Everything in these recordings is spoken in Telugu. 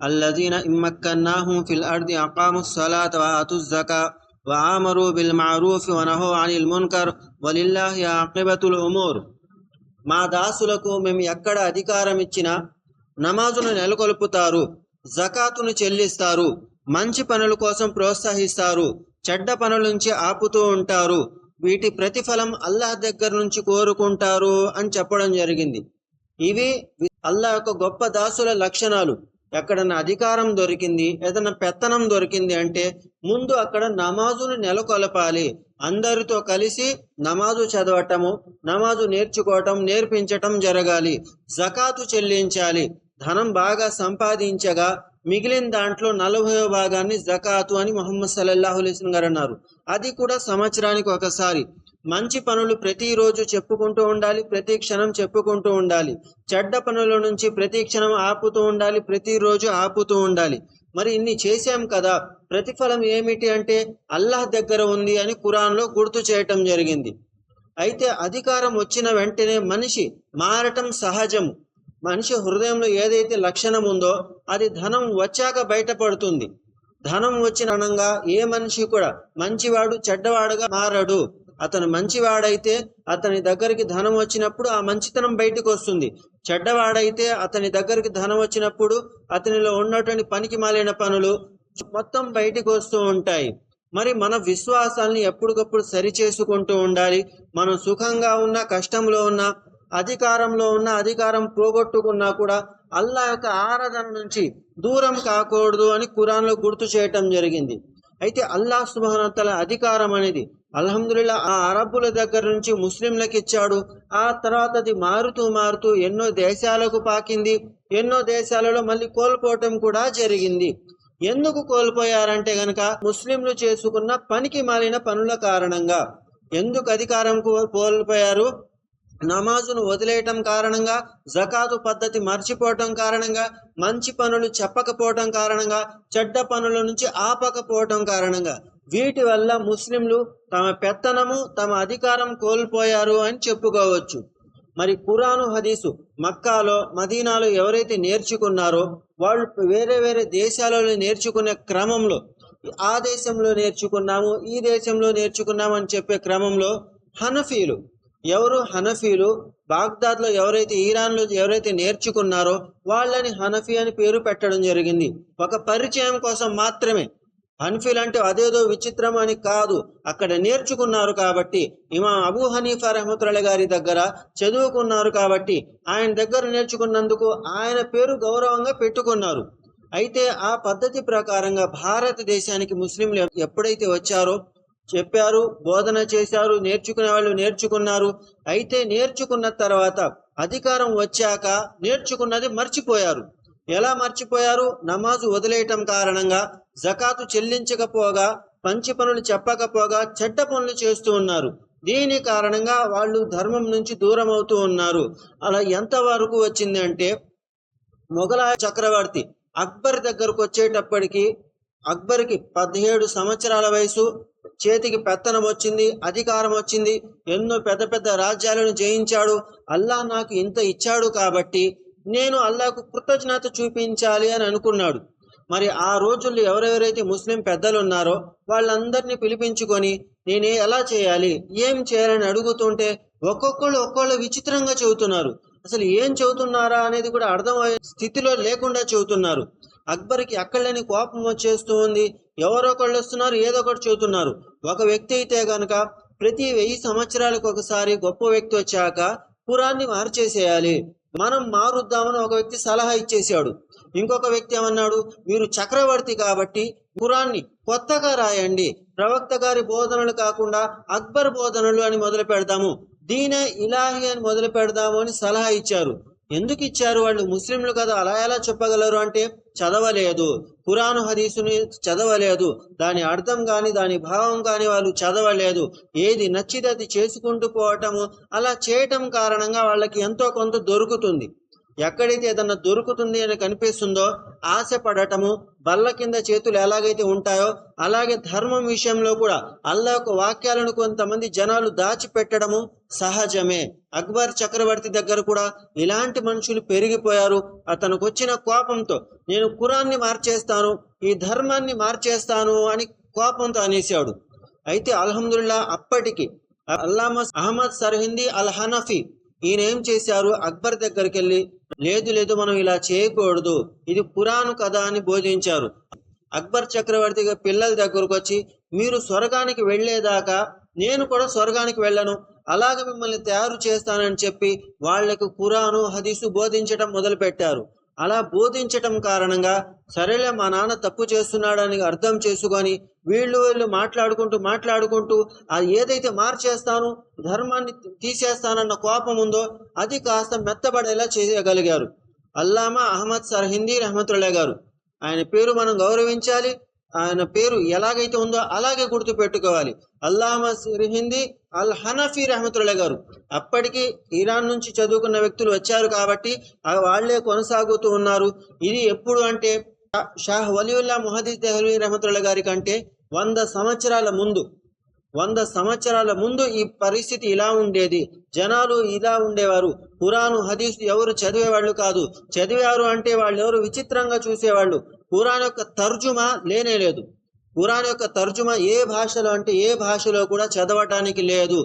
الذين إن مكناهم في الأرض أقاموا الصلاة وآتوا الزكاة وآمروا بالمعروف ونهوا عن المنكر ولله عاقبة الأمور మా దాసులకు మేము ఎక్కడ అధికారం ఇచ్చినా నమాజును నెలకొల్పుతారు జకాతును చెల్లిస్తారు మంచి పనుల కోసం ప్రోత్సహిస్తారు చెడ్డ పనుల నుంచి ఆపుతూ ఉంటారు వీటి ప్రతిఫలం అల్లాహ్ దగ్గర నుంచి కోరుకుంటారు అని చెప్పడం జరిగింది ఇవి అల్లాహ్ యొక్క గొప్ప దాసుల లక్షణాలు ఎక్కడన్నా అధికారం దొరికింది ఏదైనా పెత్తనం దొరికింది అంటే ముందు అక్కడ నమాజును నెలకొలపాలి. అందరితో కలిసి నమాజు చదవటము నమాజు నేర్చుకోవటం నేర్పించటం జరగాలి. జకాతు చెల్లించాలి. ధనం బాగా సంపాదించగా మిగిలిన దాంట్లో నలభై భాగాన్ని జకాతు అని మొహమ్మద్ సల్లల్లాహు గారు అన్నారు. అది కూడా సంవత్సరానికి ఒకసారి. మంచి పనులు ప్రతిరోజు చెప్పుకుంటూ ఉండాలి ప్రతి క్షణం చెప్పుకుంటూ ఉండాలి. చెడ్డ పనుల నుంచి ప్రతి క్షణం ఆపుతూ ఉండాలి ప్రతిరోజు ఆపుతూ ఉండాలి. మరి ఇన్ని చేశాం కదా ప్రతిఫలం ఏమిటి అంటే అల్లాహ్ దగ్గర ఉంది అని ఖురాన్లో గుర్తు చేయటం జరిగింది. అయితే అధికారం వచ్చిన వెంటనే మనిషి మారటం సహజం మనిషి హృదయంలో ఏదైతే లక్షణం ఉందో అది ధనం వచ్చాక బయటపడుతుంది. ధనం వచ్చిన కారణంగా ఏ మనిషి కూడా మంచివాడు చెడ్డవాడుగా మారడు. అతను మంచివాడైతే అతని దగ్గరికి ధనం వచ్చినప్పుడు ఆ మంచితనం బయటకు వస్తుంది. చెడ్డవాడైతే అతని దగ్గరికి ధనం వచ్చినప్పుడు అతనిలో ఉన్నటువంటి పనికి మాలిన పనులు మొత్తం బయటకు వస్తూ ఉంటాయి. మరి మన విశ్వాసాలని ఎప్పటికప్పుడు సరి చేసుకుంటూ ఉండాలి. మనం సుఖంగా ఉన్నా కష్టంలో ఉన్నా అధికారంలో ఉన్న అధికారం పోగొట్టుకున్నా కూడా అల్లా యొక్క ఆరాధన నుంచి దూరం కాకూడదు అని ఖురాన్లో గుర్తు చేయటం జరిగింది. అయితే అల్లాహ్ సుభానతల అధికారం అనేది అల్హమ్దుల్లా ఆ అరబ్బుల దగ్గర నుంచి ముస్లింలకు ఇచ్చాడు. ఆ తర్వాత అది మారుతూ మారుతూ ఎన్నో దేశాలకు పాకింది. ఎన్నో దేశాలలో మళ్ళీ కోల్పోవటం కూడా జరిగింది. ఎందుకు కోల్పోయారంటే గనక ముస్లింలు చేసుకున్న పనికి మాలిన పనుల కారణంగా. ఎందుకు అధికారం కోల్పోయారు? నమాజును వదిలేయటం కారణంగా జకాతు పద్ధతి మర్చిపోవటం కారణంగా మంచి పనులు చెప్పకపోవటం కారణంగా చెడ్డ పనుల నుంచి ఆపకపోవటం కారణంగా. వీటి వల్ల ముస్లింలు తమ పెత్తనము తమ అధికారం కోల్పోయారు అని చెప్పుకోవచ్చు. మరి కురాను హదీసు మక్కాలో మదీనాలో ఎవరైతే నేర్చుకున్నారో వాళ్ళు వేరే వేరే దేశాలలో నేర్చుకునే క్రమంలో ఆ దేశంలో నేర్చుకున్నాము ఈ దేశంలో నేర్చుకున్నాము అని చెప్పే క్రమంలో హనఫీలు ఎవరు హనఫీలు బాగ్దాద్లో ఎవరైతే ఈరాన్లో ఎవరైతే నేర్చుకున్నారో వాళ్ళని హనఫీ అని పేరు పెట్టడం జరిగింది. ఒక పరిచయం కోసం మాత్రమే హన్ఫీల్ అంటే అదేదో విచిత్రం అని కాదు. అక్కడ నేర్చుకున్నారు కాబట్టి ఇమా అబూ హనీఫా రహమతుల గారి దగ్గర చదువుకున్నారు కాబట్టి ఆయన దగ్గర నేర్చుకున్నందుకు ఆయన పేరు గౌరవంగా పెట్టుకున్నారు. అయితే ఆ పద్ధతి ప్రకారంగా భారతదేశానికి ముస్లింలు ఎప్పుడైతే వచ్చారో చెప్పారు బోధన చేశారు నేర్చుకునే వాళ్ళు నేర్చుకున్నారు. అయితే నేర్చుకున్న తర్వాత అధికారం వచ్చాక నేర్చుకున్నది మర్చిపోయారు. ఎలా మర్చిపోయారు? నమాజు వదిలేయటం కారణంగా జకాతు చెల్లించకపోగా పంచి పనులు చెప్పకపోగా చెడ్డ పనులు చేస్తూ ఉన్నారు. దీని కారణంగా వాళ్ళు ధర్మం నుంచి దూరం అవుతూ ఉన్నారు. అలా ఎంతవరకు వచ్చింది అంటే మొఘలాయ చక్రవర్తి అక్బర్ దగ్గరకు వచ్చేటప్పటికి అక్బర్కి పదిహేడు సంవత్సరాల వయసు చేతికి పెత్తనం వచ్చింది అధికారం వచ్చింది ఎన్నో పెద్ద పెద్ద రాజ్యాలను జయించాడు అల్లా నాకు ఇంత ఇచ్చాడు కాబట్టి నేను అల్లాకు కృతజ్ఞత చూపించాలి అని అనుకున్నాడు. మరి ఆ రోజుల్లో ఎవరెవరైతే ముస్లిం పెద్దలు ఉన్నారో వాళ్ళందరినీ పిలిపించుకొని నేను ఎలా చేయాలి? ఏం చేయాలని అడుగుతుంటే ఒక్కొక్కళ్ళు ఒక్కొక్కళ్ళు విచిత్రంగా చెబుతున్నారు. అసలు ఏం చెబుతున్నారా అనేది కూడా అర్థమయ్యే స్థితిలో లేకుండా చెబుతున్నారు. అక్బర్కి అక్కడలేని కోపం వచ్చేస్తూ ఉంది. ఎవరో ఒకళ్ళు వస్తున్నారు ఏదో ఒకటి చెబుతున్నారు. ఒక వ్యక్తి అయితే గనక ప్రతి వెయ్యి సంవత్సరాలకు ఒకసారి గొప్ప వ్యక్తి వచ్చాక పురాన్ని మార్చేసేయాలి. మనం మారుద్దామని ఒక వ్యక్తి సలహా ఇచ్చేశాడు. ఇంకొక వ్యక్తి ఏమన్నాడు? మీరు చక్రవర్తి కాబట్టి ఖురాన్ని కొత్తగా రాయండి. ప్రవక్త గారి బోధనలు కాకుండా అక్బర్ బోధనలు అని మొదలు పెడదాము. దీనే ఇలాహి అని మొదలు పెడదాము అని సలహా ఇచ్చారు. ఎందుకు ఇచ్చారు వాళ్ళు? ముస్లింలు కదా అలా ఎలా చెప్పగలరు అంటే చదవలేదు. ఖురాను హదీసుని చదవలేదు. దాని అర్థం కానీ దాని భావం కానీ వాళ్ళు చదవలేదు. ఏది నచ్చితే అది చేసుకుంటూ పోవటము అలా చేయటం కారణంగా వాళ్ళకి ఎంతో కొంత దొరుకుతుంది. ఎక్కడైతే ఏదన్నా దొరుకుతుంది అని కనిపిస్తుందో ఆశపడటము బల్ల కింద చేతులు ఎలాగైతే ఉంటాయో అలాగే ధర్మం విషయంలో కూడా అల్లా యొక్క వాక్యాలను కొంతమంది జనాలు దాచిపెట్టడము సహజమే. అక్బర్ చక్రవర్తి దగ్గర కూడా ఇలాంటి మనుషులు పెరిగిపోయారు. అతనికి వచ్చిన కోపంతో నేను కురాన్ని మార్చేస్తాను ఈ ధర్మాన్ని మార్చేస్తాను అని కోపంతో అనేసాడు అయితే అల్హమ్దుల్లా అప్పటికి అల్లామా అహ్మద్ సర్హిందీ అల్ హనఫీ ఈయన ఏం చేశారు? అక్బర్ దగ్గరికి వెళ్ళి లేదు లేదు మనం ఇలా చేయకూడదు. ఇది పురాణ కథ అని బోధించారు. అక్బర్ చక్రవర్తిగా పిల్లల దగ్గరకు వచ్చి మీరు స్వర్గానికి వెళ్ళేదాకా నేను కూడా స్వర్గానికి వెళ్ళను. అలాగ మిమ్మల్ని తయారు చేస్తానని చెప్పి వాళ్ళకి కురాను హదీసు బోధించడం మొదలుపెట్టారు. అలా బోధించటం కారణంగా సరేలే మా నాన్న తప్పు చేస్తున్నాడని అర్థం చేసుకొని వీళ్ళు వీళ్ళు మాట్లాడుకుంటూ మాట్లాడుకుంటూ అది ఏదైతే మార్చేస్తాను ధర్మాన్ని తీసేస్తానన్న కోపం ఉందో అది కాస్త మెత్తబడేలా చేయగలిగారు. అల్లామా అహ్మద్ సర్ హిందీ రహమతుల్లా గారు. ఆయన పేరు మనం గౌరవించాలి ఆయన పేరు ఎలాగైతే ఉందో అలాగే గుర్తు పెట్టుకోవాలి అల్లామా సిరిహింది అల్ హనఫీ రహమతుల్లా గారు. అప్పటికి ఇరాన్ నుంచి చదువుకున్న వ్యక్తులు వచ్చారు కాబట్టి వాళ్ళే కొనసాగుతూ ఉన్నారు. ఇది ఎప్పుడు అంటే షాహ్ వలియుల్లా మొహదీ దెహ్లీ రహమతుల్లా గారి కంటే వంద సంవత్సరాల ముందు. వంద సంవత్సరాల ముందు ఈ పరిస్థితి ఇలా ఉండేది. జనాలు ఇలా ఉండేవారు. ఖురాను హదీస్ ఎవరు చదివేవాళ్ళు కాదు. చదివారు అంటే వాళ్ళు ఎవరు విచిత్రంగా చూసేవాళ్ళు. ఖురాన్ యొక్క తర్జుమా లేనే లేదు. ఖురాన్ యొక్క తర్జుమా ఏ భాషలో అంటే ఏ భాషలో కూడా చదవటానికి లేదు.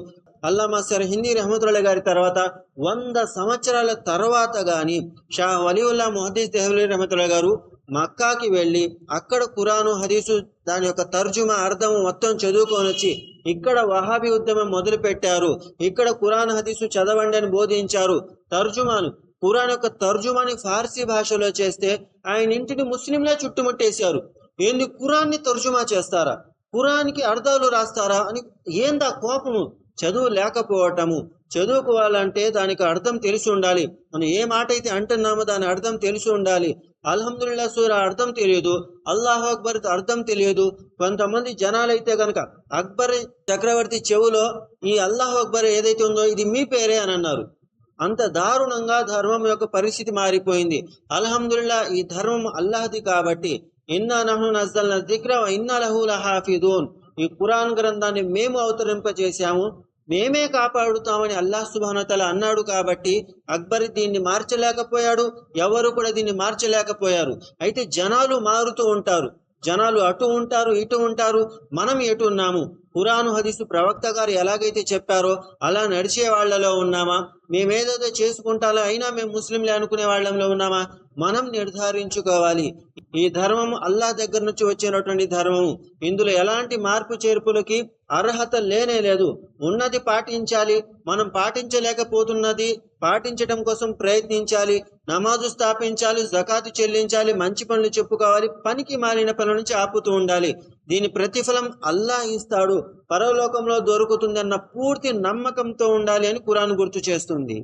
అల్లామా సర్ హిందీ రహమతుల్లా గారి తర్వాత వంద సంవత్సరాల తర్వాత గాని షా వలీవుల్లా మొహదీస్ దెహ్లీ రహమతుల్లా గారు మక్కాకి వెళ్ళి అక్కడ ఖురాను హదీసు దాని యొక్క తర్జుమా అర్థం మొత్తం చదువుకొని వచ్చి ఇక్కడ వహాబీ ఉద్యమం మొదలు పెట్టారు ఇక్కడ ఖురాన్ హదీసు చదవండి అని బోధించారు. తర్జుమాను ఖురాన్ యొక్క తర్జుమాని ఫార్సీ భాషలో చేస్తే ఆయన ఇంటిని ముస్లింలే చుట్టుముట్టేశారు. ఏంది ఖురాన్ని తర్జుమా చేస్తారా? ఖురాన్కి అర్థాలు రాస్తారా? అని ఏందా కోపము? చదువు లేకపోవటము. చదువుకోవాలంటే దానికి అర్థం తెలిసి ఉండాలి. మనం ఏ మాట అయితే అంటున్నామో దాని అర్థం తెలిసి ఉండాలి. అల్హమ్దుల్లా సూర అర్థం తెలియదు. అల్లాహ్ అక్బర్ అర్థం తెలియదు. కొంతమంది జనాలైతే గనక అక్బర్ చక్రవర్తి చెవులో ఈ అల్లాహ్ అక్బర్ ఏదైతే ఉందో ఇది మీ పేరే అని అన్నారు. అంత దారుణంగా ధర్మం యొక్క పరిస్థితి మారిపోయింది. అల్హమ్దుల్లా ఈ ధర్మం అల్లాహది కాబట్టి ఇన్నా నహు నజల్న దిక్ర ఇన్నా లహు లహాఫిదూన్ ఈ ఖురాన్ గ్రంథాన్ని మేము అవతరింపజేశాము. మేమే కాపాడుతామని అల్లాహ్ సుబానతల అన్నాడు కాబట్టి అక్బర్ దీన్ని మార్చలేకపోయాడు ఎవరు కూడా దీన్ని మార్చలేకపోయారు. అయితే జనాలు మారుతూ ఉంటారు. జనాలు అటు ఉంటారు ఇటు ఉంటారు. మనం ఎటు ఉన్నాము? ఖురాను హదీసు ప్రవక్త గారు ఎలాగైతే చెప్పారో అలా నడిచే వాళ్ళలో ఉన్నామా? మేమేదైతే చేసుకుంటాలో అయినా మేము ముస్లింలే అనుకునే వాళ్ళంలో ఉన్నామా? మనం నిర్ధారించుకోవాలి. ఈ ధర్మం అల్లా దగ్గర నుంచి వచ్చినటువంటి ధర్మము. ఇందులో ఎలాంటి మార్పు చేర్పులకి అర్హత లేనే లేదు. ఉన్నది పాటించాలి. మనం పాటించలేకపోతున్నది పాటించడం కోసం ప్రయత్నించాలి. నమాజు స్థాపించాలి జకాతు చెల్లించాలి మంచి పనులు చెప్పుకోవాలి పనికి మారిన పనుల నుంచి ఆపుతూ ఉండాలి. దీని ప్రతిఫలం అల్లా ఇస్తాడు. పరలోకంలో దొరుకుతుందన్న పూర్తి నమ్మకంతో ఉండాలి అని కురాన్ గుర్తు చేస్తుంది.